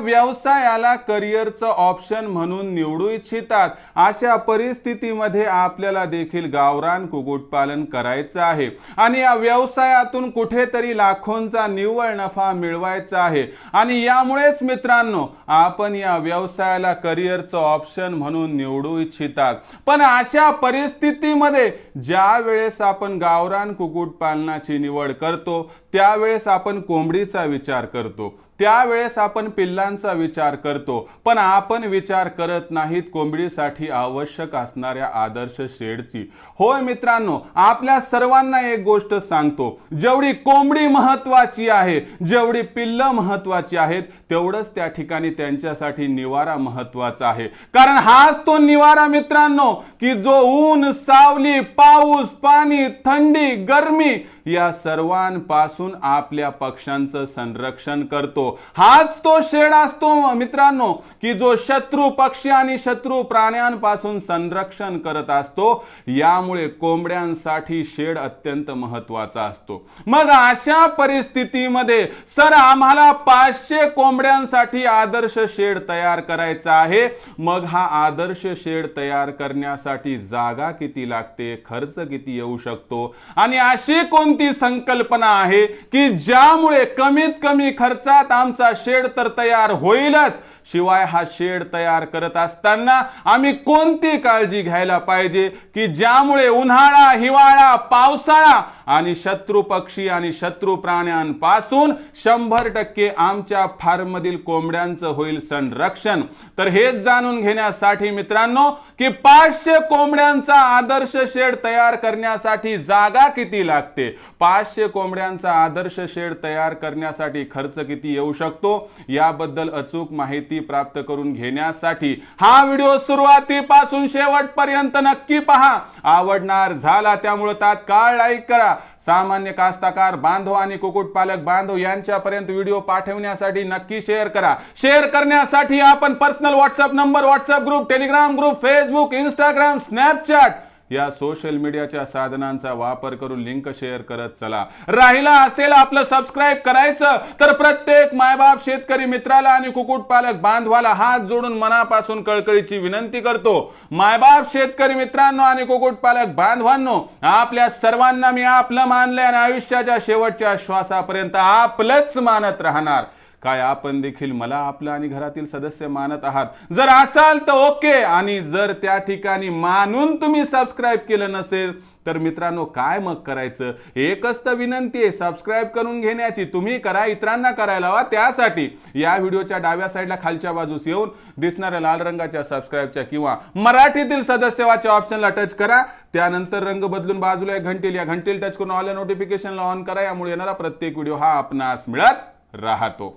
व्यवसायाला करिअरचं ऑप्शन म्हणून निवडू इच्छितात. अशा परिस्थितीमध्ये आपल्याला देखील गावरान कुक्कुटपालन करायचं आहे. आणि या व्यवसायातून कुठेतरी लाखोंचा निव्वळ नफा मिळवायचा आहे. आणि यामुळेच मित्रांनो आपण या व्यवसायाला करिअरचं ऑप्शन म्हणून निवडू इच्छितात. पण अशा परिस्थितीमध्ये ज्या वेळेस आपण गावरान कुक्कुटपालनाची निवड करतो त्यावेळेस आपण कोंबडीचा विचार करतो. त्यावेळेस आपण पिल्लांचा विचार करतो पण आपण विचार करत नाहीत कोंबडीसाठी आवश्यक असणाऱ्या आदर्श शेडची. होय मित्रांनो आपल्या सर्वांना एक गोष्ट सांगतो जेवढी कोंबडी महत्वाची आहे जेवढी पिल्ल महत्वाची आहेत तेवढंच त्या ठिकाणी त्यांच्यासाठी निवारा महत्त्वाचा आहे. कारण हाच तो निवारा मित्रांनो की जो ऊन सावली पाऊस पाणी थंडी गरमी या सर्वांपासून आपल्या पक्ष्यांचं संरक्षण करतो. हाच तो शेड असतो मित्रांनो की जो शत्रू पक्षी आणि शत्रू प्राण्यांपासून संरक्षण करत असतो यामुळे कोंबड्यांसाठी शेड अत्यंत महत्त्वाचा असतो. मग अशा परिस्थितीमध्ये सर आम्हाला पाचशे कोंबड्यांसाठी आदर्श शेड तयार करायचा आहे. मग हा आदर्श शेड तयार करण्यासाठी जागा किती लागते खर्च किती येऊ शकतो? आणि अशी कोणती संकल्पना आहे की ज्यामुळे कमीत कमी खर्चात आमचा शेड तर तयार होईलच. शिवाय हा शेड तयार करत असताना आम्ही कोणती काळजी घ्यायला पाहिजे? की ज्यामुळे उन्हाळा हिवाळा पावसाळा आणि शत्रू पक्षी आणि शत्रू प्राण्यांपासून शंभर टक्के आमच्या फार्ममधील कोंबड्यांचं होईल संरक्षण. तर हेच जाणून घेण्यासाठी मित्रांनो की पाचशे कोंबड्यांचा आदर्श शेड तयार करण्यासाठी जागा किती लागते? पाचशे कोंबड्यांचा आदर्श शेड तयार करण्यासाठी खर्च किती येऊ शकतो? याबद्दल अचूक माहिती प्राप्त करून घेण्यासाठी हा व्हिडिओ सुरुवातीपासून शेवटपर्यंत नक्की पहा. आवडणार झाला त्यामुळे तात्काळ लाईक करा. सामान्य कास्ताकार बांधव आणि कुक्कुटपालक बांधव यांच्यापर्यंत व्हिडिओ पाठवण्यासाठी नक्की शेअर करा. शेअर करण्यासाठी आपण personal WhatsApp number WhatsApp group Telegram group Facebook Instagram Snapchat या सोशल मीडियाच्या साधनांचा वापर करून लिंक शेअर करत चला. राहिला असेल आपलं सबस्क्राईब करायचं तर प्रत्येक मायबाप शेतकरी मित्राला आणि कुक्कुटपालक बांधवाला हात जोडून मनापासून कळकळीची विनंती करतो. मायबाप शेतकरी मित्रांनो आणि कुक्कुटपालक बांधवांनो आपल्या सर्वांना मी आपलं मानलंय आणि आयुष्याच्या शेवटच्या श्वासापर्यंत आपलंच मानत राहणार. काय आपण देखील मला आपलं आणि घरातील सदस्य मानत आहात? जर असाल तर ओके. आणि जर त्या ठिकाणी मानून तुम्ही सबस्क्राईब केलं नसेल तर मित्रांनो काय मग करायचं? एकच तर विनंती आहे सबस्क्राईब करून घेण्याची. तुम्ही करा इतरांना करायला हवा. त्यासाठी या व्हिडिओच्या डाव्या साईडला खालच्या बाजूस येऊन दिसणाऱ्या लाल रंगाच्या सबस्क्राईबच्या किंवा मराठीतील सदस्यवाच्या ऑप्शनला टच करा. त्यानंतर रंग बदलून बाजूला एक घंटील या घंटील टच करून ऑल नोटिफिकेशनला ऑन करा. यामुळे येणारा प्रत्येक व्हिडिओ हा आपणास मिळत राहतो.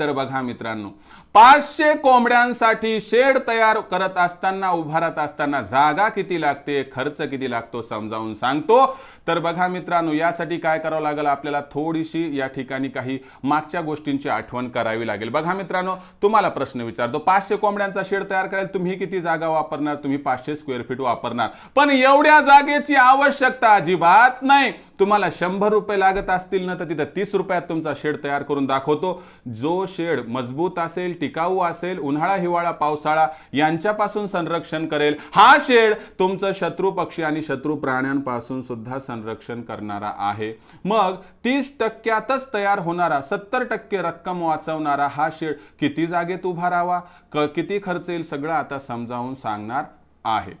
तर बघा मित्रांनो पाचशे कोंबड्यांसाठी शेड तयार करत असताना उभारत असताना जागा किती लागते खर्च किती लागतो समजावून सांगतो. तर बघा मित्रांनो यासाठी काय करावं लागेल? आपल्याला थोडीशी या ठिकाणी काही मागच्या गोष्टींची आठवण करावी लागेल. बघा मित्रांनो तुम्हाला प्रश्न विचारतो पाचशे कोंबड्यांचा शेड तयार करायला तुम्ही किती जागा वापरणार? तुम्ही पाचशे स्क्वेअर फीट वापरणार. पण एवढ्या जागेची आवश्यकता अजिबात नाही. तुम्हाला शंभर रुपये लागत असतील ना तर तिथं तीस रुपयात तुमचा शेड तयार करून दाखवतो. जो शेड मजबूत असेल टिकाऊ असेल उन्हाळा हिवाळा पावसाळा यांच्यापासून संरक्षण करेल. हा शेड तुमचं शत्रू पक्षी आणि शत्रू प्राण्यांपासून सुद्धा संरक्षण करणारा आहे. मग तीस टक्क्यातच तयार होणारा सत्तर टक्के रक्कम वाचवणारा हा शेड किती जागेत उभा राहावा? क किती खर्च येईल? सगळं आता समजावून सांगणार आहे.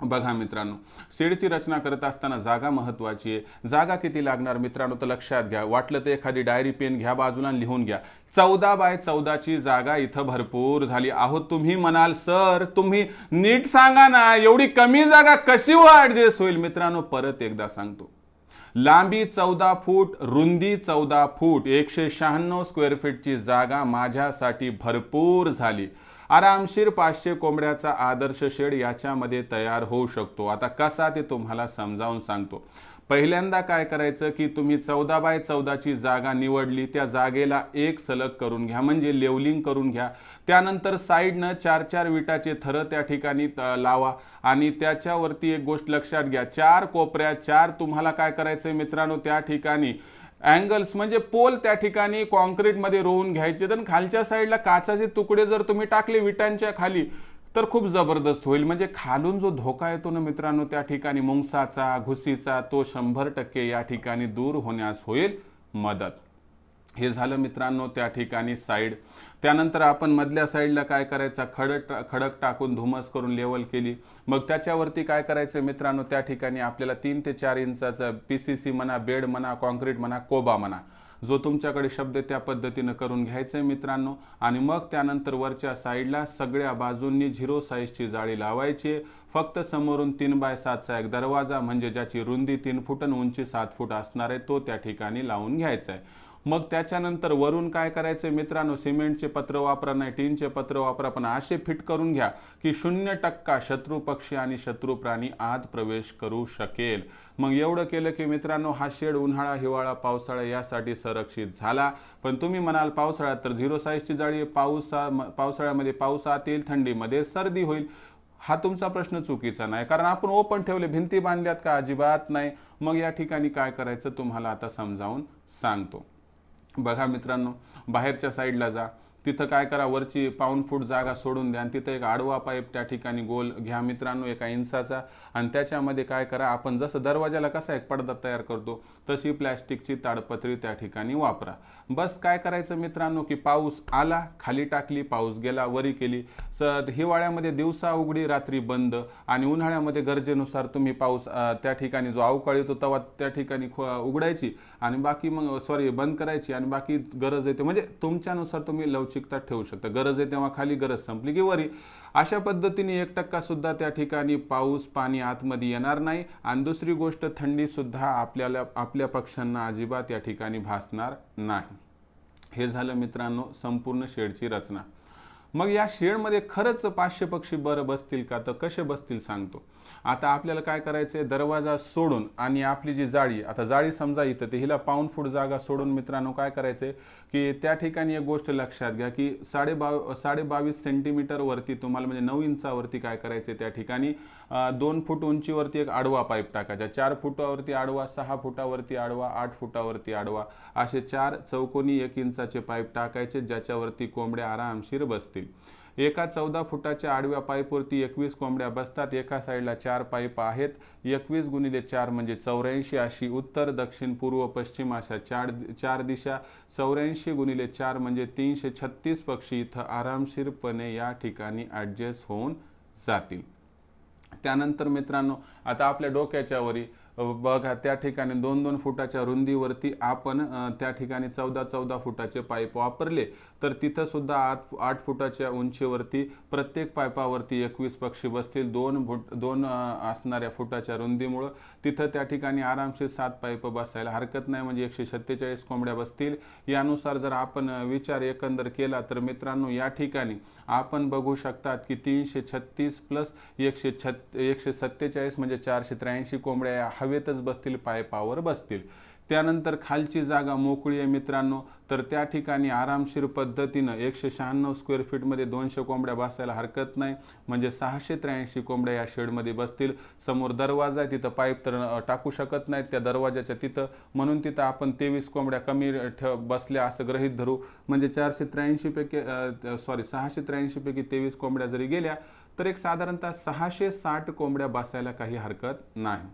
बघा मित्रांनो सीडची रचना करत असताना जागा महत्त्वाची आहे. जागा किती लागणार मित्रांनो तर लक्षात घ्या. वाटलं तर एखादी डायरी पेन घ्या बाजूला लिहून घ्या. चौदा बाय चौदाची जागा इथं भरपूर झाली. आहो तुम्ही म्हणाल सर तुम्ही नीट सांगा ना एवढी कमी जागा कशी हो ॲडजस्ट होईल? मित्रांनो परत एकदा सांगतो. लांबी चौदा फूट रुंदी चौदा फूट एकशे शहाण्णव स्क्वेअर फीटची जागा माझ्यासाठी भरपूर झाली. आरामशीर पाचशे कोंबड्याचा आदर्श शेड याच्यामध्ये तयार होऊ शकतो. आता कसा ते तुम्हाला समजावून सांगतो. पहिल्यांदा काय करायचं की तुम्ही चौदा बाय चौदाची जागा निवडली त्या जागेला एक सलग करून घ्या म्हणजे लेवलिंग करून घ्या. त्यानंतर साईडनं चार चार विटाचे थरं त्या ठिकाणी लावा आणि त्याच्यावरती एक गोष्ट लक्षात घ्या. चार कोपऱ्या चार तुम्हाला काय करायचं मित्रांनो त्या ठिकाणी अँगल्स म्हणजे पोल त्या ठिकाणी कॉन्क्रीटमध्ये रोवून घ्यायचे. तर खालच्या साईडला काचाचे तुकडे जर तुम्ही टाकले विटांच्या खाली तर खूप जबरदस्त होईल. म्हणजे खालून जो धोका येतो ना मित्रांनो त्या ठिकाणी मुंगसाचा घुसीचा तो शंभर टक्के या ठिकाणी दूर होण्यास होईल मदत. हे झालं मित्रांनो त्या ठिकाणी साईड. त्यानंतर आपण मधल्या साईडला काय करायचा? खडक खडक टाकून धुमस करून लेवल केली. मग त्याच्यावरती काय करायचं मित्रांनो? त्या ठिकाणी आपल्याला तीन ते चार इंचाचा पी सी सी म्हणा बेड म्हणा कॉन्क्रीट म्हणा कोबा म्हणा जो तुमच्याकडे शब्द त्या पद्धतीनं करून घ्यायचा आहे मित्रांनो. आणि मग त्यानंतर वरच्या साईडला सगळ्या बाजूंनी झिरो साईजची जाळी लावायची. आहे. फक्त समोरून तीन बाय सातचा एक दरवाजा म्हणजे ज्याची रुंदी तीन फूट आणि उंची सात फूट असणार आहे तो त्या ठिकाणी लावून घ्यायचा आहे मग त्याच्यानंतर वरून काय करायचं मित्रांनो? सिमेंटचे पत्र वापरा नाही टीनचे पत्र वापरा पण असे फिट करून घ्या की शून्य टक्का शत्रू पक्षी आणि शत्रू प्राणी आत प्रवेश करू शकेल. मग एवढं केलं की मित्रांनो हा शेड उन्हाळा हिवाळा पावसाळा यासाठी संरक्षित झाला. पण तुम्ही म्हणाल पावसाळ्यात तर झिरो साईजची जाळी पावसा म- पावसाळ्यामध्ये पाऊस येईल थंडीमध्ये सर्दी होईल. हा तुमचा प्रश्न चुकीचा नाही. कारण आपण ओपन ठेवले भिंती बांधल्यात का? अजिबात नाही. मग या ठिकाणी काय करायचं? तुम्हाला आता समजावून सांगतो. बघा मित्रांनो बाहेरच्या साईडला जा. तिथं काय करा वरची पाऊन फूट जागा सोडून द्या आणि तिथं एक आडवा पाईप त्या ठिकाणी गोल घ्या मित्रांनो एका इंचाचा. आणि त्याच्यामध्ये काय करा आपण जसं दरवाजाला कसा एक पडदा तयार करतो तशी प्लॅस्टिकची ताडपत्री त्या ठिकाणी वापरा. बस काय करायचं मित्रांनो की पाऊस आला खाली टाकली पाऊस गेला वरी केली. स हिवाळ्यामध्ये दिवसा उघडी रात्री बंद. आणि उन्हाळ्यामध्ये गरजेनुसार तुम्ही पाऊस त्या ठिकाणी जो अवकाळ येतो तेव्हा त्या ठिकाणी खो- उघडायची. आणि बाकी मग सॉरी बंद करायची आणि बाकी गरज येते म्हणजे तुमच्यानुसार तुम्ही लवचिकता ठेवू शकता. गरज आहे तेव्हा खाली गरज संपली की वरी. अशा पद्धतीने एक टक्का सुद्धा त्या ठिकाणी पाऊस पाणी आतमध्ये येणार नाही. आणि दुसरी गोष्ट थंडी सुद्धा आपल्याला आपल्या पक्ष्यांना अजिबात या ठिकाणी भासणार नाही. हे झालं मित्रांनो संपूर्ण शेडची रचना. मग या शेडमध्ये खरंच पाचशे पक्षी बरं बसतील का? तर कसे बसतील सांगतो. आता आपल्याला काय करायचंय? दरवाजा सोडून आणि आपली जी जाळी आता जाळी समजा इथं ते हिला पाऊन फूट जागा सोडून मित्रांनो काय करायचंय? की त्या ठिकाणी एक गोष्ट लक्षात घ्या की साडे बाव साडे बावीस तुम्हाला म्हणजे नऊ इंचावरती काय करायचंय त्या ठिकाणी? दोन फूट उंचीवरती एक आडवा पाईप टाकायचा चार फुटावरती आडवा सहा फुटावरती आडवा आठ फुटावरती आडवा असे चार चौकोनी एक इंचाचे पाईप टाकायचे ज्याच्यावरती कोंबड्या आरामशीर बसतील. एका चौदा फुटाच्या आडव्या पाईपवरती एकवीस कोंबड्या बसतात. एका साईडला चार पाईप आहेत. एकवीस गुणिले चार म्हणजे चौऱ्याऐंशी अशी उत्तर दक्षिण पूर्व पश्चिम अशा चार चार दिशा. चौऱ्याऐंशी गुणिले चार म्हणजे तीनशे छत्तीस पक्षी इथं आरामशीरपणे या ठिकाणी ॲडजस्ट होऊन जातील. त्यानंतर मित्रांनो आता आपल्या डोक्याच्या वरी बघा त्या ठिकाणी दोन दोन फुटाच्या रुंदीवरती आपण त्या ठिकाणी चौदा चौदा फुटाचे पाईप वापरले. तर तिथं सुद्धा आठ आठ फुटाच्या उंचीवरती प्रत्येक पाईपावरती एकवीस पक्षी बसतील. दोन फुट दोन असणाऱ्या फुटाच्या रुंदीमुळं तिथं त्या ठिकाणी आरामशीर सात पाईप बसायला हरकत नाही. म्हणजे एकशे सत्तेचाळीस कोंबड्या बसतील. यानुसार जर आपण विचार एकंदर केला तर मित्रांनो या ठिकाणी आपण बघू शकतात की तीनशे छत्तीस प्लस एकशे छत् एकशे सत्तेचाळीस म्हणजे चारशे त्र्याऐंशी कोंबड्या या हवेतच बसतील पायपावर बसतील. त्यानंतर खालची जागा मोकळी आहे मित्रांनो. तर त्या ठिकाणी आरामशीर पद्धतीनं एकशे शहाण्णव स्क्वेअर फीटमध्ये दोनशे कोंबड्या बसायला हरकत नाही. म्हणजे सहाशे त्र्याऐंशी कोंबड्या या शेडमध्ये बसतील. समोर दरवाजा आहे तिथं पाईप तर टाकू शकत नाहीत. त्या दरवाजाच्या तिथं म्हणून तिथं आपण तेवीस कोंबड्या कमी ठेव बसल्या असं गृहीत धरू. म्हणजे चारशे त्र्याऐंशी पैकी सॉरी सहाशे त्र्याऐंशी पैकी तेवीस कोंबड्या जरी गेल्या तर एक साधारणतः सहाशे साठ कोंबड्या बसायला काही हरकत नाही.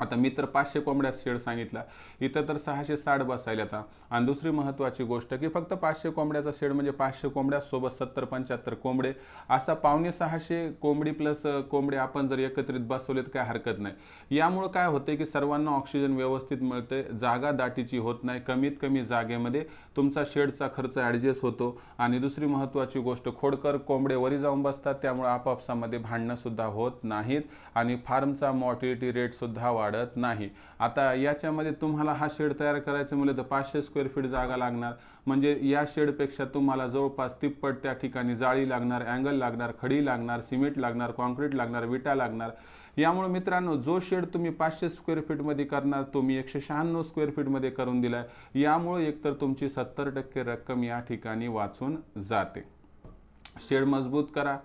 आता मी तर पाचशे कोंबड्या शेड सांगितला. इथं तर सहाशे साठ बसायला आता. आणि दुसरी महत्त्वाची गोष्ट की फक्त पाचशे कोंबड्याचा शेड म्हणजे पाचशे कोंबड्यासोबत सत्तर पंच्याहत्तर कोंबडे. असा पावणे सहाशे कोंबडी प्लस कोंबडे आपण जर एकत्रित बसवले तर काय हरकत नाही. यामुळं काय होतं की सर्वांना ऑक्सिजन व्यवस्थित मिळते जागा दाटीची होत नाही. कमीत कमी जागेमध्ये तुमचा शेडचा खर्च ॲडजस्ट होतो. आणि दुसरी महत्त्वाची गोष्ट खोडकर कोंबडे वरी जाऊन बसतात. त्यामुळे आपापसामध्ये भांडणंसुद्धा होत नाहीत. आणि फार्मचा मॉर्टिलिटी रेटसुद्धा वाढत नाही. आता याच्यामध्ये तुम्हाला हा शेड तयार करायचं म्हणलं तर पाचशे स्क्वेअर फीट जागा लागणार. म्हणजे या शेडपेक्षा तुम्हाला जवळपास तिप्पट त्या ठिकाणी जाळी लागणार अँगल लागणार खडी लागणार सिमेंट लागणार कॉन्क्रीट लागणार विटा लागणार. यामुळे मित्रांनो जो शेड तुम्ही पाचशे स्क्वेअर फीटमध्ये करणार तुम्ही एकशे शहाण्णव स्क्वेअर फीटमध्ये करून दिलाय. यामुळे एकतर तुमची सत्तर टक्के रक्कम या ठिकाणी वाचून जाते. शेड मजबूत करा.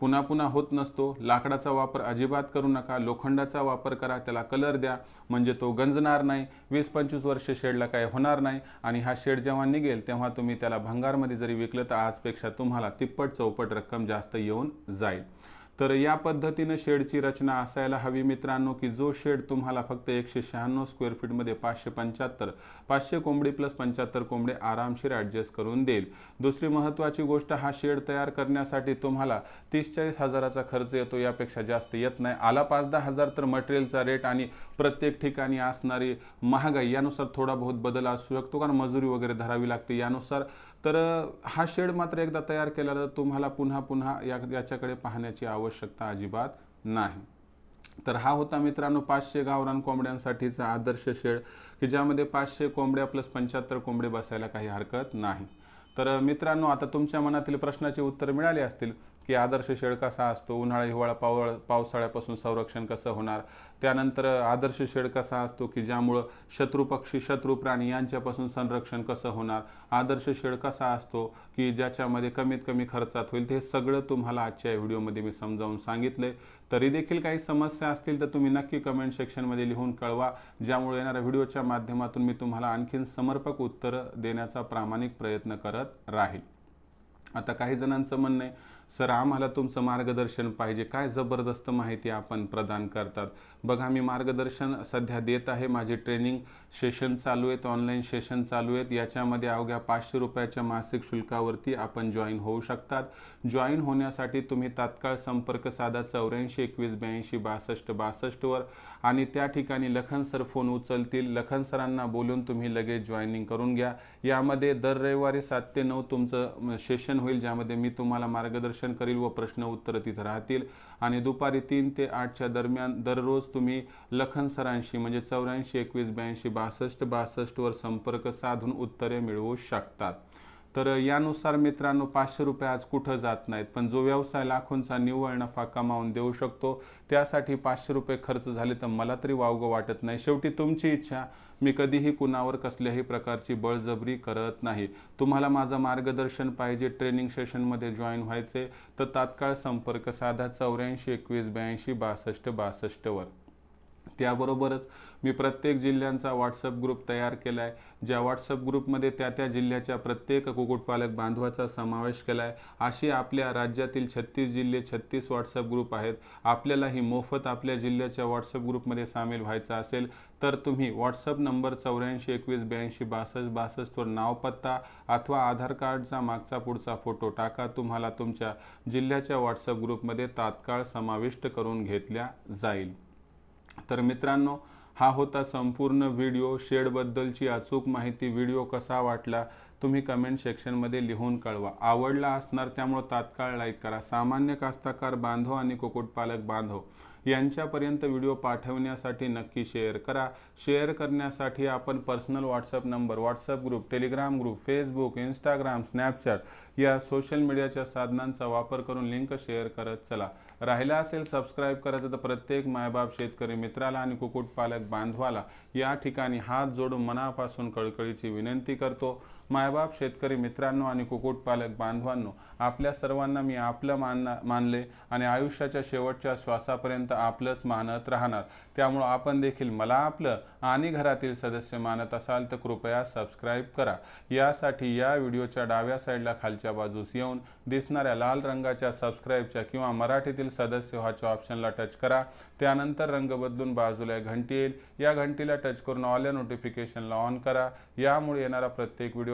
पुन्हा पुन्हा होत नसतो. लाकडाचा वापर अजिबात करू नका. लोखंडाचा वापर करा. त्याला कलर द्या. म्हणजे तो गंजणार नाही. वीस पंचवीस वर्ष शेडला काही होणार नाही. आणि हा शेड जेव्हा निघेल तेव्हा तुम्ही त्याला भंगारमध्ये जरी विकलं तर आजपेक्षा तुम्हाला तिप्पट चौपट रक्कम जास्त येऊन जाईल. तर या पद्धतीनं शेडची रचना असायला हवी मित्रांनो की जो शेड तुम्हाला फक्त एकशे शहाण्णव स्क्वेअर फीटमध्ये पाचशे पंच्याहत्तर पाचशे कोंबडी प्लस पंच्याहत्तर कोंबडी आरामशीर ॲडजस्ट करून देईल. दुसरी महत्त्वाची गोष्ट हा शेड तयार करण्यासाठी तुम्हाला तीस चाळीस हजाराचा खर्च येतो यापेक्षा जास्त येत नाही. आला पाच दहा हजार तर मटेरियलचा रेट आणि प्रत्येक ठिकाणी असणारी महागाई यानुसार थोडा बहुत बदल असू शकतो कारण मजुरी वगैरे धरावी लागते. यानुसार तर हा शेड मात्र एकदा तयार केला तर तुम्हाला पुन्हा पुन्हा या याच्याकडे पाहण्याची आवश्यकता अजिबात नाही. तर हा होता मित्रांनो पाचशे गावरान कोंबड्यांसाठीचा आदर्श शेड की ज्यामध्ये पाचशे कोंबड्या प्लस पंच्याहत्तर कोंबडे बसायला काही हरकत नाही. तर मित्रांनो आता तुमच्या मनातील प्रश्नाचे उत्तर मिळाले असतील की आदर्श शेड कसा असतो उन्हाळा हिवाळा पावळ पावसाळ्यापासून संरक्षण कसं होणार? त्यानंतर आदर्श शेड कसा असतो की ज्यामुळं शत्रू पक्षी शत्रू प्राणी यांच्यापासून संरक्षण कसं होणार? आदर्श शेड कसा असतो की ज्याच्यामध्ये कमीत कमी खर्चात होईल ते सगळं तुम्हाला आजच्या व्हिडिओमध्ये मी समजावून सांगितलं तरी देखील काही समस्या असतील तर तुम्ही नक्की कमेंट सेक्शनमध्ये लिहून कळवा. ज्यामुळे येणाऱ्या व्हिडिओच्या माध्यमातून मी तुम्हाला आणखीन समर्पक उत्तरं देण्याचा प्रामाणिक प्रयत्न करत राहील. आता काही जणांचं म्हणणं आहे सर आम्हाला तुमचं मार्गदर्शन पाहिजे. काय जबरदस्त माहिती आपण प्रदान करतात. बघा मी मार्गदर्शन सध्या देत आहे. माझी ट्रेनिंग सेशन चालू आहेत ऑनलाईन सेशन चालू आहेत. याच्यामध्ये अवघ्या पाचशे रुपयाच्या मासिक शुल्कावरती आपण जॉईन होऊ शकतात. जॉईन होण्यासाठी तुम्ही तात्काळ संपर्क साधा चौऱ्याऐंशी एकवीस ब्याऐंशी बासष्ट बासष्टवर आणि त्या ठिकाणी लखन सर फोन उचलतील. लखन सरांना बोलून तुम्ही लगेच जॉईनिंग करून घ्या. यामध्ये दर रविवारी सात ते नऊ तुमचं सेशन होईल ज्यामध्ये मी तुम्हाला मार्गदर्शन करील व प्रश्न उत्तर तिथं राहतील. आणि दुपारी तीन ते आठच्या दरम्यान दररोज तुम्ही लखन सरांशी म्हणजे चौऱ्याऐंशी एकवीस ब्याऐंशी बा बासष्ट बासष्टवर संपर्क साधून उत्तरे मिळवू शकतात. तर यानुसार मित्रांनो पाचशे रुपये आज कुठं जात नाहीत पण जो व्यवसाय लाखोंचा निव्वळ नफा कमावून देऊ शकतो त्यासाठी पाचशे रुपये खर्च झाले तर मला तरी वावगं वाटत नाही. शेवटी तुमची इच्छा मी कधीही कुणावर कसल्याही प्रकारची बळजबरी करत नाही. तुम्हाला माझं मार्गदर्शन पाहिजे ट्रेनिंग सेशनमध्ये जॉईन व्हायचे तर तात्काळ संपर्क साधा चौऱ्याऐंशी एकवीस ब्याऐंशी बासष्ट बासष्टवर त्याबरोबरच मी प्रत्येक जिल्ह्यांचा व्हॉट्सअप ग्रुप तयार केला आहे ज्या व्हॉट्सअप ग्रुपमध्ये त्या त्या जिल्ह्याच्या प्रत्येक कुक्कुटपालक बांधवाचा समावेश केला आहे अशी आपल्या राज्यातील छत्तीस जिल्हे छत्तीस व्हॉट्सअप ग्रुप आहेत. आपल्यालाही मोफत आपल्या जिल्ह्याच्या व्हॉट्सअप ग्रुपमध्ये सामील व्हायचं असेल तर तुम्ही व्हॉट्सअप नंबर चौऱ्याऐंशी एकवीस ब्याऐंशी बासष्ट बासष्टवर नाव पत्ता अथवा आधार कार्डचा मागचा पुढचा फोटो टाका. तुम्हाला तुमच्या जिल्ह्याच्या व्हॉट्सअप ग्रुपमध्ये तात्काळ समाविष्ट करून घेतल्या जाईल. तर मित्रांनो हा होता संपूर्ण व्हिडिओ. शेडबद्दलची अचूक माहिती व्हिडिओ कसा वाटला तुम्ही कमेंट सेक्शनमध्ये लिहून कळवा. आवडला असणार त्यामुळं तात्काळ लाईक करा. सामान्य कास्ताकार बांधव आणि कुक्कुटपालक बांधव यांच्यापर्यंत व्हिडिओ पाठवण्यासाठी नक्की शेअर करा. शेअर करण्यासाठी आपण personal WhatsApp number WhatsApp group Telegram group Facebook Instagram Snapchat या सोशल मीडियाच्या साधनांचा वापर करून लिंक शेअर करत चला. राहिला असेल सबस्क्राईब करायचं तर प्रत्येक मायबाप शेतकरी मित्राला आणि कुक्कुटपालक बांधवाला या ठिकाणी हात जोडून मनापासून कळकळीची विनंती करतो. मायबाप शेतकरी मित्रांनो आणि कुक्कुटपालक बांधवांनो आपल्या सर्वांना मी आपलं मानना मानले आणि आयुष्याच्या शेवटच्या श्वासापर्यंत आपलंच मानत राहणार. त्यामुळं आपण देखील मला आपलं आणि घरातील सदस्य मानत असाल तर कृपया सबस्क्राईब करा. यासाठी या व्हिडिओच्या डाव्या साईडला खालच्या बाजूस येऊन दिसणाऱ्या लाल रंगाच्या सबस्क्राईबच्या किंवा मराठीतील सदस्य व्हाच्या ऑप्शनला टच करा. त्यानंतर रंग बदलून बाजूला एक घंटी येईल. या घंटीला टच करून ऑल या नोटिफिकेशनला ऑन करा. यामुळे येणारा प्रत्येक व्हिडिओ